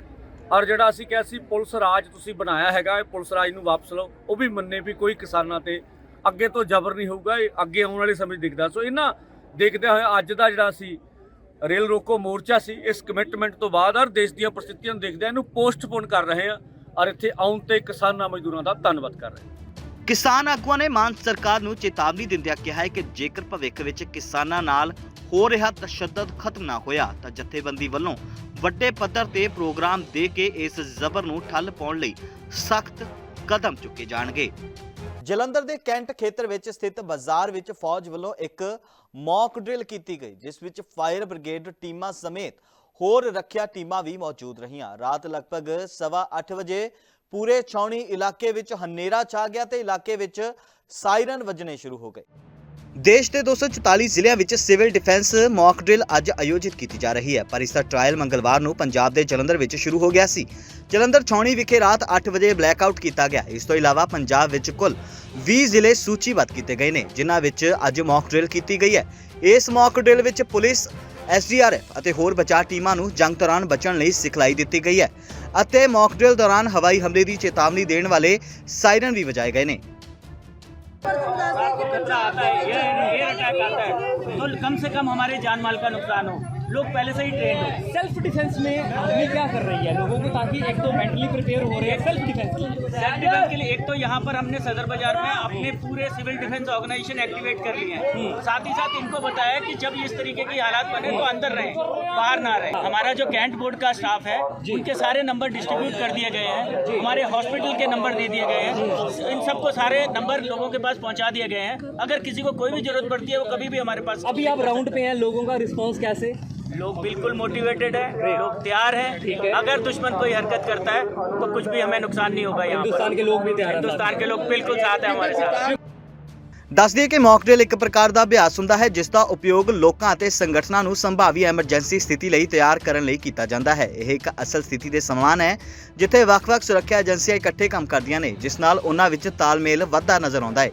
ਔਰ ਜਿਹੜਾ ਅਸੀਂ ਕਿਹਾ ਸੀ, ਪੁਲਿਸ ਰਾਜ ਤੁਸੀਂ ਬਣਾਇਆ ਹੈਗਾ, ਇਹ ਪੁਲਿਸ ਰਾਜ ਨੂੰ ਵਾਪਸ ਲਓ, ਉਹ ਵੀ ਮੰਨੇ ਵੀ ਕੋਈ ਕਿਸਾਨਾਂ ਤੇ ਅੱਗੇ ਤੋਂ ਜ਼ਬਰ ਨਹੀਂ ਹੋਊਗਾ, ਇਹ ਅੱਗੇ ਆਉਣ ਵਾਲੇ ਸਮੇਂ 'ਚ ਦਿਖਦਾ। ਸੋ ਇਹਨਾਂ ਦੇਖਦੇ ਹੋਏ ਅੱਜ ਦਾ ਜਿਹੜਾ ਸੀ ਰੇਲ ਰੋਕੋ ਮੋਰਚਾ ਸੀ, ਇਸ ਕਮਿਟਮੈਂਟ ਤੋਂ ਬਾਅਦ ਔਰ ਦੇਸ਼ ਦੀਆਂ ਪ੍ਰਸਥਿਤੀਆਂ ਨੂੰ ਦੇਖਦੇ ਇਹਨੂੰ ਪੋਸਟਪੋਨ ਕਰ ਰਹੇ ਆ ਔਰ ਇੱਥੇ ਆਉਣ ਤੇ ਕਿਸਾਨਾਂ ਮਜ਼ਦੂਰਾਂ ਦਾ ਧੰਨਵਾਦ ਕਰ ਰਹੇ ਕਿਸਾਨ ਆਗੂਆਂ ਨੇ ਮਾਨ ਸਰਕਾਰ ਨੂੰ ਚੇਤਾਵਨੀ ਦਿੰਦਿਆਂ ਕਿਹਾ ਹੈ ਕਿ ਜੇਕਰ ਭਵਿੱਖ ਵਿੱਚ ਕਿਸਾਨਾਂ ਨਾਲ ਹੋ ਰਿਹਾ ਤਸ਼ੱਦਦ ਖਤਮ ਨਾ ਹੋਇਆ, ਤਾਂ ਜਥੇਬੰਦੀ ਵੱਲੋਂ ਵੱਡੇ ਪੱਧਰ ਤੇ ਪ੍ਰੋਗਰਾਮ ਦੇ ਕੇ ਇਸ ਜ਼ਬਰ ਨੂੰ ਠੱਲ ਪਾਉਣ ਲਈ ਸਖਤ ਕਦਮ ਚੁੱਕੇ ਜਾਣਗੇ। ਜਲੰਧਰ ਦੇ ਕੈਂਟ ਖੇਤਰ ਵਿੱਚ ਸਥਿਤ ਬਾਜ਼ਾਰ ਵਿੱਚ ਫੌਜ ਵੱਲੋਂ ਇੱਕ ਮੌਕ ਡਰਿਲ ਕੀਤੀ ਗਈ, ਜਿਸ ਵਿੱਚ ਫਾਇਰ ਬ੍ਰਿਗੇਡ ਟੀਮਾਂ ਸਮੇਤ ਹੋਰ ਰੱਖਿਆ ਟੀਮਾਂ ਵੀ ਮੌਜੂਦ ਰਹੀਆਂ। ਰਾਤ ਲਗਭਗ ਸਵਾ ਅੱਠ ਵਜੇ ਪੂਰੇ ਛਾਉਣੀ ਇਲਾਕੇ ਵਿੱਚ ਹਨੇਰਾ ਛਾ ਗਿਆ ਤੇ ਇਲਾਕੇ ਵਿੱਚ ਸਾਇਰਨ ਵੱਜਣੇ ਸ਼ੁਰੂ ਹੋ ਗਏ। ਦੇਸ਼ ਦੇ 244 ਜ਼ਿਲ੍ਹਿਆਂ ਵਿੱਚ ਸਿਵਲ ਡਿਫੈਂਸ ਮੌਕ ਡਰਿਲ ਅੱਜ ਆਯੋਜਿਤ ਕੀਤੀ ਜਾ ਰਹੀ ਹੈ, ਪਰ ਇਸ ਦਾ ਟ੍ਰਾਇਲ ਮੰਗਲਵਾਰ ਨੂੰ ਪੰਜਾਬ ਦੇ ਜਲੰਧਰ ਵਿੱਚ ਸ਼ੁਰੂ ਹੋ ਗਿਆ ਸੀ। ਜਲੰਧਰ ਛਾਉਣੀ ਵਿਖੇ ਰਾਤ 8 ਵਜੇ ਬਲੈਕਆਊਟ ਕੀਤਾ ਗਿਆ। ਇਸ ਤੋਂ ਇਲਾਵਾ ਪੰਜਾਬ ਵਿੱਚ ਕੁੱਲ 20 ਜ਼ਿਲ੍ਹੇ ਸੂਚੀਬੱਧ ਕੀਤੇ ਗਏ ਨੇ, ਜਿਨ੍ਹਾਂ ਵਿੱਚ ਅੱਜ ਮੌਕ ਡਰਿਲ ਕੀਤੀ ਗਈ ਹੈ। ਇਸ ਮੌਕ ਡਰਿਲ ਵਿੱਚ ਪੁਲਿਸ ਐਸਡੀਆਰਐਫ ਅਤੇ ਹੋਰ ਬਚਾਅ ਟੀਮਾਂ ਨੂੰ ਜੰਗ ਦੌਰਾਨ ਬਚਣ ਲਈ ਸਿਖਲਾਈ ਦਿੱਤੀ ਗਈ ਹੈ ਅਤੇ ਮੌਕ ਡਰਿਲ ਦੌਰਾਨ ਹਵਾਈ ਹਮਲੇ ਦੀ ਚੇਤਾਵਨੀ ਦੇਣ ਵਾਲੇ ਸਾਇਰਨ ਵੀ ਵਜਾਏ ਗਏ ਨੇ। खतरा आता है ये एयर अटैक आता है तो कम से कम हमारे जान माल का नुकसान हो लोग पहले से ही ट्रेन हो। सेल्फ डिफेंस में आर्मी क्या कर रही है? लोगों को ताकि एक तो मेंटली प्रिपेयर हो रहे हैं सेल्फ डिफेंस के लिए। सेल्फ डिफेंस के लिए एक तो यहाँ पर हमने सदर बाज़ार में अपने पूरे सिविल डिफेंस ऑर्गेनाइजेशन एक्टिवेट कर लिए हैं। साथ ही साथ इनको बताया कि जब इस तरीके की हालात बने तो अंदर रहे बाहर ना रहे। हमारा जो कैंट बोर्ड का स्टाफ है उनके सारे नंबर डिस्ट्रीब्यूट कर दिए गए हैं। हमारे हॉस्पिटल के नंबर दे दिए गए हैं। इन सबको सारे नंबर लोगों के पास पहुँचा दिए गए हैं। अगर किसी को कोई भी ज़रूरत पड़ती है वो कभी भी हमारे पास अभी आप राउंड पे हैं। लोगों का रिस्पॉन्स कैसे? लोग बिल्कुल मोटिवेटेड है लोग तैयार हैं अगर दुश्मन कोई हरकत करता है तो कुछ भी हमें नुकसान नहीं होगा यहाँ पर हिंदुस्तान के लोग भी तैयार हैं हिंदुस्तान के लोग बिल्कुल साथ हैं हमारे साथ ਦੱਸ ਦਈਏ ਕਿ ਮੌਕ ਡਰਿਲ ਇੱਕ ਪ੍ਰਕਾਰ ਦਾ ਅਭਿਆਸ ਹੁੰਦਾ ਹੈ ਜਿਸ ਦਾ ਉਪਯੋਗ ਲੋਕਾਂ ਅਤੇ ਸੰਗਠਨਾਂ ਨੂੰ ਸੰਭਾਵੀ ਐਮਰਜੈਂਸੀ ਸਥਿਤੀ ਲਈ ਤਿਆਰ ਕਰਨ ਲਈ ਕੀਤਾ ਜਾਂਦਾ ਹੈ ਇਹ ਇੱਕ ਅਸਲ ਸਥਿਤੀ ਦੇ ਸਮਾਨ ਹੈ ਜਿੱਥੇ ਵੱਖ-ਵੱਖ ਸੁਰੱਖਿਆ ਏਜੰਸੀਆਂ ਇਕੱਠੇ ਕੰਮ ਕਰਦੀਆਂ ਨੇ ਜਿਸ ਨਾਲ ਉਹਨਾਂ ਵਿੱਚ ਤਾਲਮੇਲ ਵੱਧਦਾ ਨਜ਼ਰ ਆਉਂਦਾ ਹੈ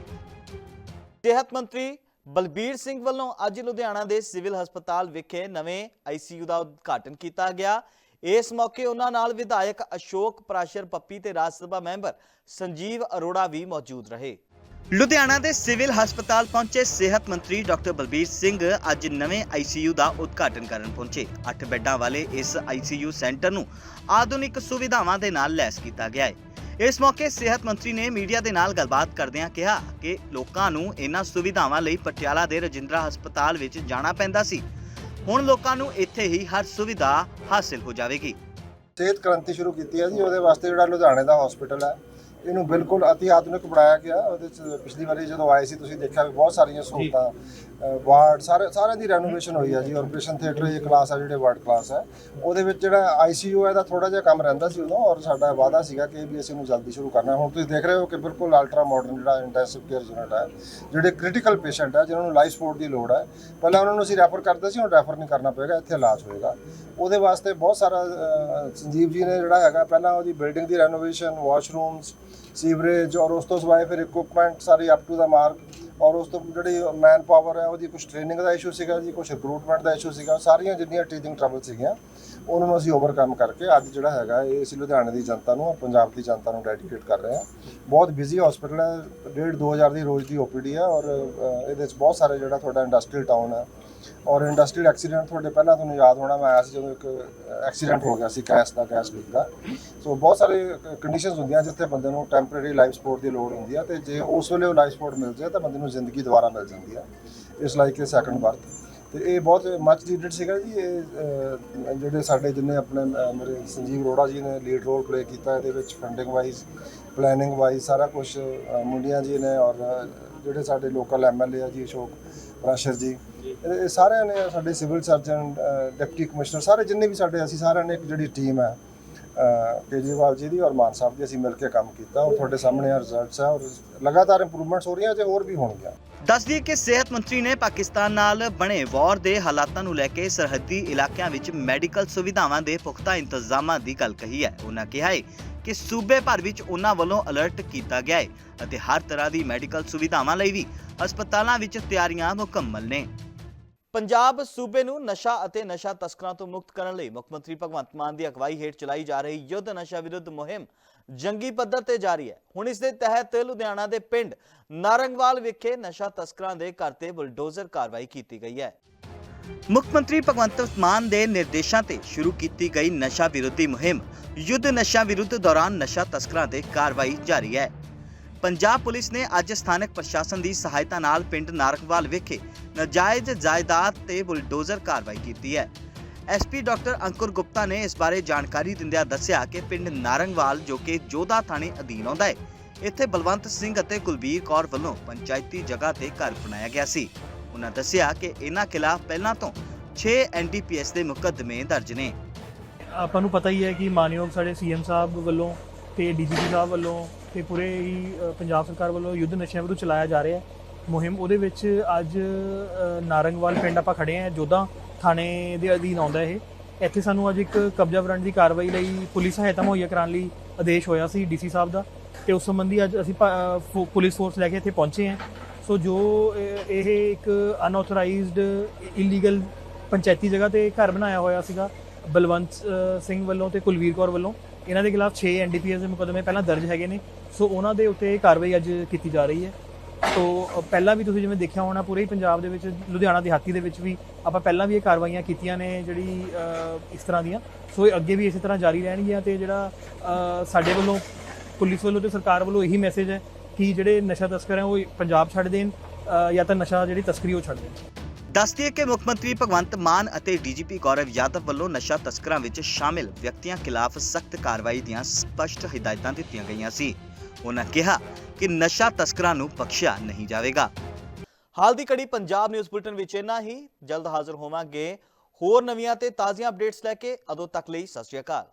ਸਿਹਤ ਮੰਤਰੀ ਬਲਬੀਰ ਸਿੰਘ ਵੱਲੋਂ ਅੱਜ ਲੁਧਿਆਣਾ ਦੇ ਸਿਵਲ ਹਸਪਤਾਲ ਵਿਖੇ ਨਵੇਂ ਆਈਸੀਯੂ ਦਾ ਉਦਘਾਟਨ ਕੀਤਾ ਗਿਆ। ਇਸ ਮੌਕੇ ਉਹਨਾਂ ਨਾਲ ਵਿਧਾਇਕ ਅਸ਼ੋਕ ਪ੍ਰਾਸ਼ਰ ਪੱਪੀ ਤੇ ਰਾਜ ਸਭਾ ਮੈਂਬਰ ਸੰਜੀਵ ਅਰੋੜਾ ਵੀ ਮੌਜੂਦ ਰਹੇ। ਲੁਧਿਆਣਾ ਦੇ ਸਿਵਲ ਹਸਪਤਾਲ ਪਹੁੰਚੇ ਸਿਹਤ ਮੰਤਰੀ ਡਾਕਟਰ ਬਲਬੀਰ ਸਿੰਘ ਅੱਜ ਨਵੇਂ ਆਈਸੀਯੂ ਦਾ ਉਦਘਾਟਨ ਕਰਨ ਪਹੁੰਚੇ। 8 ਬੈੱਡਾਂ ਵਾਲੇ ਇਸ ਆਈਸੀਯੂ ਸੈਂਟਰ ਨੂੰ ਆਧੁਨਿਕ ਸੁਵਿਧਾਵਾਂ ਦੇ ਨਾਲ ਲੈਸ ਕੀਤਾ ਗਿਆ ਹੈ। ਇਸ ਮੌਕੇ ਸਿਹਤ ਮੰਤਰੀ ਨੇ ਮੀਡੀਆ ਦੇ ਨਾਲ ਗੱਲਬਾਤ ਕਰਦਿਆਂ ਕਿਹਾ ਕਿ ਲੋਕਾਂ ਨੂੰ ਇਹਨਾਂ ਸੁਵਿਧਾਵਾਂ ਲਈ ਪਟਿਆਲਾ ਦੇ ਰਜਿੰਦਰਾ ਹਸਪਤਾਲ ਵਿੱਚ ਜਾਣਾ ਪੈਂਦਾ ਸੀ। ਹੁਣ ਲੋਕਾਂ ਨੂੰ ਇੱਥੇ ਹੀ ਹਰ ਸੁਵਿਧਾ ਹਾਸਲ ਹੋ ਜਾਵੇਗੀ। ਸਿਹਤ ਕ੍ਰਾਂਤੀ ਸ਼ੁਰੂ ਕੀਤੀ ਹੈ ਜੀ, ਉਹਦੇ ਵਾਸਤੇ ਜਿਹੜਾ ਲੁਧਿਆਣੇ ਦਾ ਹਸਪੀਟਲ ਹੈ। ਇਹਨੂੰ ਬਿਲਕੁਲ ਅਤੀ ਆਧੁਨਿਕ ਬਣਾਇਆ ਗਿਆ। ਉਹਦੇ ਚ ਪਿਛਲੀ ਵਾਰੀ ਜਦੋਂ ਆਏ ਸੀ ਤੁਸੀਂ ਦੇਖਿਆ ਵੀ ਬਹੁਤ ਸਾਰੀਆਂ ਸਹੂਲਤਾਂ ਵਾਰਡ ਸਾਰੇ ਸਾਰਿਆਂ ਦੀ ਰੈਨੋਵੇਸ਼ਨ ਹੋਈ ਹੈ ਜੀ। ਆਪਰੇਸ਼ਨ ਥੀਏਟਰ ਇਹ ਕਲਾਸ ਆ ਜਿਹੜੇ ਵਾਰਡ ਕਲਾਸ ਹੈ ਉਹਦੇ ਵਿੱਚ ਜਿਹੜਾ ਆਈਸੀਯੂ ਹੈ ਦਾ ਥੋੜਾ ਜਿਹਾ ਕੰਮ ਰਹਿੰਦਾ ਸੀ ਉਦੋਂ ਔਰ ਸਾਡਾ ਵਾਅਦਾ ਸੀਗਾ ਕਿ ਵੀ ਅਸੀਂ ਨੂੰ ਜਲਦੀ ਸ਼ੁਰੂ ਕਰਨਾ। ਹੁਣ ਤੁਸੀਂ ਦੇਖ ਰਹੇ ਹੋ ਕਿ ਬਿਲਕੁਲ ਅਲਟਰਾ ਮਾਡਰਨ ਜਿਹੜਾ ਇੰਟੈਂਸਿਵ ਕੇਅਰ ਯੂਨਿਟ ਹੈ ਜਿਹੜੇ ਕ੍ਰਿਟੀਕਲ ਪੇਸ਼ੈਂਟ ਹੈ ਜਿਨ੍ਹਾਂ ਨੂੰ ਲਾਈਫ ਸਪੋਰਟ ਦੀ ਲੋੜ ਹੈ ਪਹਿਲਾਂ ਉਹਨਾਂ ਨੂੰ ਅਸੀਂ ਰੈਫਰ ਕਰਦੇ ਸੀ ਹੁਣ ਰੈਫਰ ਨਹੀਂ ਕਰਨਾ ਪਏਗਾ ਇੱਥੇ ਇਲਾਜ ਹੋਏਗਾ। ਉਹਦੇ ਵਾਸਤੇ ਬਹੁਤ ਸਾਰਾ ਸੰਜੀਵ ਜੀ ਨੇ ਜਿਹੜਾ ਹੈਗਾ ਪਹਿਲਾਂ ਉਹਦੀ ਬਿਲਡਿੰਗ ਦੀ ਰੈਨੋਵੇਸ਼ਨ ਵਾਸ਼ਰੂਮਸ ਸੀਵਰੇਜ ਔਰ ਉਸ ਤੋਂ ਸਿਵਾਏ ਫਿਰ ਇਕਵਿਪਮੈਂਟ ਸਾਰੀ ਅਪ ਟੂ ਦਾ ਮਾਰਕ ਔਰ ਉਸ ਤੋਂ ਜਿਹੜੀ ਮੈਨ ਪਾਵਰ ਹੈ ਉਹਦੀ ਕੁਝ ਟ੍ਰੇਨਿੰਗ ਦਾ ਇਸ਼ੂ ਸੀਗਾ ਜੀ ਕੁਝ ਰਿਕਰੂਟਮੈਂਟ ਦਾ ਇਸ਼ੂ ਸੀਗਾ, ਸਾਰੀਆਂ ਜਿੰਨੀਆਂ ਟੀਚਿੰਗ ਟਰਬਲ ਸੀਗੀਆਂ, ਉਹਨਾਂ ਨੂੰ ਅਸੀਂ ਓਵਰਕਮ ਕਰਕੇ ਅੱਜ ਜਿਹੜਾ ਹੈਗਾ ਇਹ ਅਸੀਂ ਲੁਧਿਆਣੇ ਦੀ ਜਨਤਾ ਨੂੰ ਔਰ ਪੰਜਾਬ ਦੀ ਜਨਤਾ ਨੂੰ ਡੈਡੀਕੇਟ ਕਰ ਰਹੇ ਹਾਂ। ਬਹੁਤ ਬਿਜ਼ੀ ਹਸਪੀਟਲ ਹੈ, ਡੇਢ 2000 ਦੀ ਰੋਜ਼ ਦੀ ਓਪੀਡੀ ਹੈ ਔਰ ਇਹਦੇ ਵਿੱਚ ਬਹੁਤ ਸਾਰੇ ਜਿਹੜਾ ਤੁਹਾਡਾ ਇੰਡਸਟਰੀਅਲ ਟਾਊਨ ਹੈ ਔਰ ਇੰਡਸਟਰੀਅਲ ਐਕਸੀਡੈਂਟ ਤੁਹਾਡੇ ਪਹਿਲਾਂ ਤੁਹਾਨੂੰ ਯਾਦ ਹੋਣਾ, ਮੈਂ ਆਇਆ ਸੀ ਜਦੋਂ ਇੱਕ ਐਕਸੀਡੈਂਟ ਹੋ ਗਿਆ ਸੀ ਗੈਸ ਦਾ ਗੈਸ ਲੀਕ ਦਾ। ਸੋ ਬਹੁਤ ਸਾਰੇ ਕੰਡੀਸ਼ਨਸ ਹੁੰਦੀਆਂ ਜਿੱਥੇ ਬੰਦੇ ਨੂੰ ਟੈਂਪਰੇਰੀ ਲਾਈਫ ਸਪੋਰਟ ਦੀ ਲੋੜ ਹੁੰਦੀ ਆ ਤੇ ਜੇ ਉਸ ਵੇਲੇ ਉਹ ਲਾਈਫ ਸਪੋਰਟ ਮਿਲ ਜਾਏ ਤਾਂ ਬੰਦੇ ਨੂੰ ਜ਼ਿੰਦਗੀ ਦੁਬਾਰਾ ਮਿਲ ਜਾਂਦੀ ਹੈ ਇਸ ਲਾਈਕ ਇਹ ਸੈਕੰਡ ਬਰਥ ਤੇ ਇਹ ਬਹੁਤ ਮੱਚ ਨੀਡਡ ਸੀਗਾ ਜੀ, ਇਹ ਜਿਹੜੇ ਸਾਡੇ ਜਿੰਨੇ ਆਪਣੇ ਮੇਰੇ ਸੰਜੀਵ ਅਰੋੜਾ ਜੀ ਨੇ ਲੀਡ ਰੋਲ ਪਲੇ ਕੀਤਾ ਇਹਦੇ ਵਿੱਚ ਫੰਡਿੰਗ ਵਾਈਜ਼ ਪਲੈਨਿੰਗ ਵਾਈਜ਼ ਸਾਰਾ ਕੁਝ ਮੁੰਡਿਆਂ ਜੀ ਨੇ ਔਰ ਜਿਹੜੇ ਸਾਡੇ ਲੋਕਲ ਐਮਐਲਏ ਆ ਜੀ, ਅਸ਼ੋਕ ਰਾਸ਼ਰ ਜੀ ਇਹ ਸਾਰਿਆਂ ਨੇ ਸਾਡੇ ਸਿਵਲ ਸਰਜਨ ਡਿਪਟੀ ਕਮਿਸ਼ਨਰ ਸਾਰੇ ਜਿੰਨੇ ਵੀ ਸਾਡੇ ਅਸੀਂ ਸਾਰਿਆਂ ਨੇ ਇੱਕ ਜਿਹੜੀ ਟੀਮ ਹੈ ਅਹ, ਜੀ ਦੀ ਔਰ ਮਾਨ ਸਾਹਿਬ ਦੀ ਅਸੀਂ ਮਿਲ ਕੇ ਕੰਮ ਕੀਤਾ। ਔਰ ਤੁਹਾਡੇ ਸਾਹਮਣੇ ਆ ਰਿਜ਼ਲਟਸ ਹੈ ਔਰ ਲਗਾਤਾਰ ਇੰਪਰੂਵਮੈਂਟਸ ਹੋ ਰਹੀਆਂ ਤੇ ਹੋਰ ਵੀ ਹੋਣਗੀਆਂ। ਦੱਸ ਦਈਏ ਕਿ ਸਿਹਤ ਮੰਤਰੀ ਨੇ ਪਾਕਿਸਤਾਨ ਨਾਲ ਬਣੇ ਵਾਰ ਦੇ ਹਾਲਾਤਾਂ ਨੂੰ ਲੈ ਕੇ ਸਰਹੱਦੀ ਇਲਾਕਿਆਂ ਵਿੱਚ ਮੈਡੀਕਲ ਸੁਵਿਧਾਵਾਂ ਦੇ ਪੁਖਤਾ ਇੰਤਜ਼ਾਮਾਂ ਦੀ ਗੱਲ ਕਹੀ ਹੈ। ਉਹਨਾਂ ਕਿਹਾ ਹੈ ਕਿ ਸੂਬੇ ਭਰ ਵਿੱਚ ਉਹਨਾਂ ਵੱਲੋਂ ਅਲਰਟ ਕੀਤਾ ਗਿਆ ਹੈ ਅਤੇ ਹਰ ਤਰ੍ਹਾਂ ਦੀ ਮੈਡੀਕਲ ਸੁਵਿਧਾਵਾਂ ਲਈ ਵੀ ਹਸਪਤਾਲਾਂ ਵਿੱਚ ਤਿਆਰੀਆਂ ਮੁਕੰਮਲ ਨੇ। ਪੰਜਾਬ ਸੂਬੇ ਨੂੰ ਨਸ਼ਾ ਅਤੇ ਨਸ਼ਾ ਤਸਕਰਾਂ ਤੋਂ ਮੁਕਤ ਕਰਨ ਲਈ ਮੁੱਖ ਮੰਤਰੀ ਭਗਵੰਤ ਮਾਨ ਦੀ ਅਗਵਾਈ ਹੇਠ ਚਲਾਈ ਜਾ ਰਹੀ ਯੁੱਧ ਨਸ਼ਾ ਵਿਰੁੱਧ ਮੁਹਿੰਮ ਜੰਗੀ ਪੱਧਰ ਤੇ ਜਾਰੀ ਹੈ। ਹੁਣ ਇਸ ਦੇ ਤਹਿਤ ਲੁਧਿਆਣਾ ਦੇ ਪਿੰਡ ਨਾਰੰਗਵਾਲ ਵਿਖੇ ਨਸ਼ਾ ਤਸਕਰਾਂ ਦੇ ਘਰ ਤੇ ਬੁਲਡੋਜ਼ਰ ਕਾਰਵਾਈ ਕੀਤੀ ਗਈ ਹੈ। ਮੁੱਖ ਮੰਤਰੀ ਭਗਵੰਤ ਮਾਨ ਦੇ ਨਿਰਦੇਸ਼ਾਂ ਤੇ ਸ਼ੁਰੂ ਕੀਤੀ ਗਈ ਨਸ਼ਾ ਵਿਰੋਧੀ ਮੁਹਿੰਮ। ਯੁੱਧ ਨਸ਼ਾ ਵਿਰੁੱਧ ਦੌਰਾਨ ਨਸ਼ਾ ਤਸਕਰਾਂ ਤੇ ਕਾਰਵਾਈ ਜਾਰੀ ਹੈ। ਪੰਜਾਬ ਪੁਲਿਸ ਨੇ ਅੱਜ ਸਥਾਨਕ ਪ੍ਰਸ਼ਾਸਨ ਦੀ ਸਹਾਇਤਾ ਨਾਲ ਪਿੰਡ ਨਾਰਕਵਾਲ ਵਿਖੇ ਨਾਜਾਇਜ਼ ਜਾਇਦਾਦ ਤੇ ਬੁਲਡੋਜ਼ਰ ਕਾਰਵਾਈ ਕੀਤੀ ਹੈ। ਐਸਪੀ ਡਾਕਟਰ ਅੰਕੁਰ ਗੁਪਤਾ ਨੇ ਇਸ ਬਾਰੇ ਜਾਣਕਾਰੀ ਦਿੰਦਿਆਂ ਦੱਸਿਆ ਕਿ ਪਿੰਡ ਨਾਰੰਗਵਾਲ, ਜੋ ਕਿ ਜੋਧਾ ਥਾਣੇ ਅਧੀਨ ਆਉਂਦਾ ਹੈ, ਇੱਥੇ ਬਲਵੰਤ ਸਿੰਘ ਅਤੇ ਕੁਲਬੀਰ ਕੌਰ ਵੱਲੋਂ ਪੰਚਾਇਤੀ ਜਗ੍ਹਾ ਤੇ ਘਰ ਬਣਾਇਆ ਗਿਆ ਸੀ। ਉਹਨਾਂ ਦੱਸਿਆ ਕਿ ਇਹਨਾਂ ਖਿਲਾਫ ਪਹਿਲਾਂ ਤੋਂ 6 ਐਨਡੀਪੀਐਸ ਦੇ ਮੁਕੱਦਮੇ ਦਰਜ ਨੇ। ਆਪਾਂ ਨੂੰ ਪਤਾ ਹੀ ਹੈ ਕਿ ਮਾਨਯੋਗ ਸਾਡੇ ਸੀਐਮ ਸਾਹਿਬ ਵੱਲੋਂ ਤੇ ਡੀਜੀਪੀ ਸਾਹਿਬ ਵੱਲੋਂ ਤੇ ਪੂਰੇ ਹੀ ਪੰਜਾਬ ਸਰਕਾਰ ਵੱਲੋਂ ਯੁੱਧ ਨਸ਼ਿਆਂ ਵਿਰੁੱਧ ਚਲਾਇਆ ਜਾ ਰਿਹਾ ਹੈ। ਮੁਹਿੰਮ ਉਹਦੇ ਵਿੱਚ ਅੱਜ ਨਾਰੰਗਵਾਲ ਪਿੰਡ ਆਪਾਂ ਖੜੇ ਹਾਂ, ਜੋਧਾ ਥਾਣੇ ਦੇ ਅਧੀਨ ਆਉਂਦਾ ਇਹ। ਇੱਥੇ ਸਾਨੂੰ ਅੱਜ ਇੱਕ ਕਬਜ਼ਾ ਵਰਣ ਦੀ ਕਾਰਵਾਈ ਲਈ ਪੁਲਿਸ ਸਹਾਇਤਾ ਮੁਹੱਈਆ ਕਰਾਉਣ ਲਈ ਆਦੇਸ਼ ਹੋਇਆ ਸੀ ਡੀਸੀ ਸਾਹਿਬ ਦਾ। ਤੇ ਉਸ ਸੰਬੰਧੀ ਅੱਜ ਅਸੀਂ ਪੁਲਿਸ ਫੋਰਸ ਲੈ ਕੇ ਇੱਥੇ ਪਹੁੰਚੇ ਹਾਂ। ਸੋ ਜੋ ਇਹ ਇੱਕ ਅਨਆਥੋਰਾਈਜ਼ਡ ਇਲੀਗਲ ਪੰਚਾਇਤੀ ਜਗ੍ਹਾ ਤੇ ਘਰ ਬਣਾਇਆ ਹੋਇਆ ਸੀਗਾ, ਬਲਵੰਤ ਸਿੰਘ ਵੱਲੋਂ ਤੇ ਕੁਲਵੀਰ ਕੌਰ ਵੱਲੋਂ। ਇਹਨਾਂ ਦੇ ਖਿਲਾਫ 6 ਐਨਡੀਪੀਐਸ ਦੇ ਮੁਕੱਦਮੇ ਪਹਿਲਾਂ ਦਰਜ ਹੈਗੇ ਨੇ। ਸੋ ਉਹਨਾਂ ਦੇ ਉੱਤੇ ਕਾਰਵਾਈ ਅੱਜ ਕੀਤੀ ਜਾ ਰਹੀ ਹੈ। ਸੋ ਪਹਿਲਾਂ ਵੀ ਤੁਸੀਂ ਜਿਵੇਂ ਦੇਖਿਆ ਹੋਣਾ, ਪੂਰੇ ਹੀ ਪੰਜਾਬ ਦੇ ਵਿੱਚ, ਲੁਧਿਆਣਾ, ਦਿਹਾਤੀ ਦੇ ਵਿੱਚ ਵੀ ਆਪਾਂ ਪਹਿਲਾਂ ਵੀ ਇਹ ਕਾਰਵਾਈਆਂ ਕੀਤੀਆਂ ਨੇ ਜਿਹੜੀ ਇਸ ਤਰ੍ਹਾਂ ਦੀਆਂ। ਸੋ ਇਹ ਅੱਗੇ ਵੀ ਇਸੇ ਤਰ੍ਹਾਂ ਜਾਰੀ ਰਹਿਣਗੀਆਂ ਤੇ ਜਿਹੜਾ ਸਾਡੇ ਵੱਲੋਂ, ਪੁਲਿਸ ਵੱਲੋਂ ਤੇ ਸਰਕਾਰ ਵੱਲੋਂ ਇਹੀ ਮੈਸੇਜ ਹੈ ਕਿ ਜਿਹੜੇ ਨਸ਼ਾ ਤਸਕਰ ਹੈ ਉਹ ਪੰਜਾਬ ਛੱਡ ਦੇਣ ਜਾਂ ਤਾਂ ਨਸ਼ਾ ਜਿਹੜੀ ਤਸਕਰੀ ਉਹ ਛੱਡ ਦੇਣ। ਦੱਸਦੀ ਹੈ ਕਿ ਮੁੱਖ ਮੰਤਰੀ ਭਗਵੰਤ ਮਾਨ ਅਤੇ ਡੀਜੀਪੀ ਗੌਰਵ ਯਾਦਵ ਵੱਲੋਂ ਨਸ਼ਾ ਤਸਕਰਾਂ ਵਿੱਚ ਸ਼ਾਮਿਲ ਵਿਅਕਤੀਆਂ ਖਿਲਾਫ ਸਖਤ ਕਾਰਵਾਈ ਦੀਆਂ ਸਪਸ਼ਟ ਹਦਾਇਤਾਂ ਦਿੱਤੀਆਂ ਗਈਆਂ ਸੀ। ਉਹਨਾਂ ਕਿਹਾ ਕਿ ਨਸ਼ਾ ਤਸਕਰਾਂ ਨੂੰ ਬਖਸ਼ਿਆ ਨਹੀਂ ਜਾਵੇਗਾ। ਹਾਲ ਦੀ ਕੜੀ ਪੰਜਾਬ ਨਿਊਜ਼ ਬੁਲਟਨ ਵਿੱਚ ਇੰਨਾ ਹੀ। ਜਲਦ ਹਾਜ਼ਰ ਹੋਵਾਂਗੇ ਹੋਰ ਨਵੀਆਂ ਤੇ ਤਾਜ਼ੀਆਂ ਅਪਡੇਟਸ ਲੈ ਕੇ। ਅਦੋਂ ਤੱਕ ਲਈ ਸਤਿ ਸ਼੍ਰੀ ਅਕਾਲ।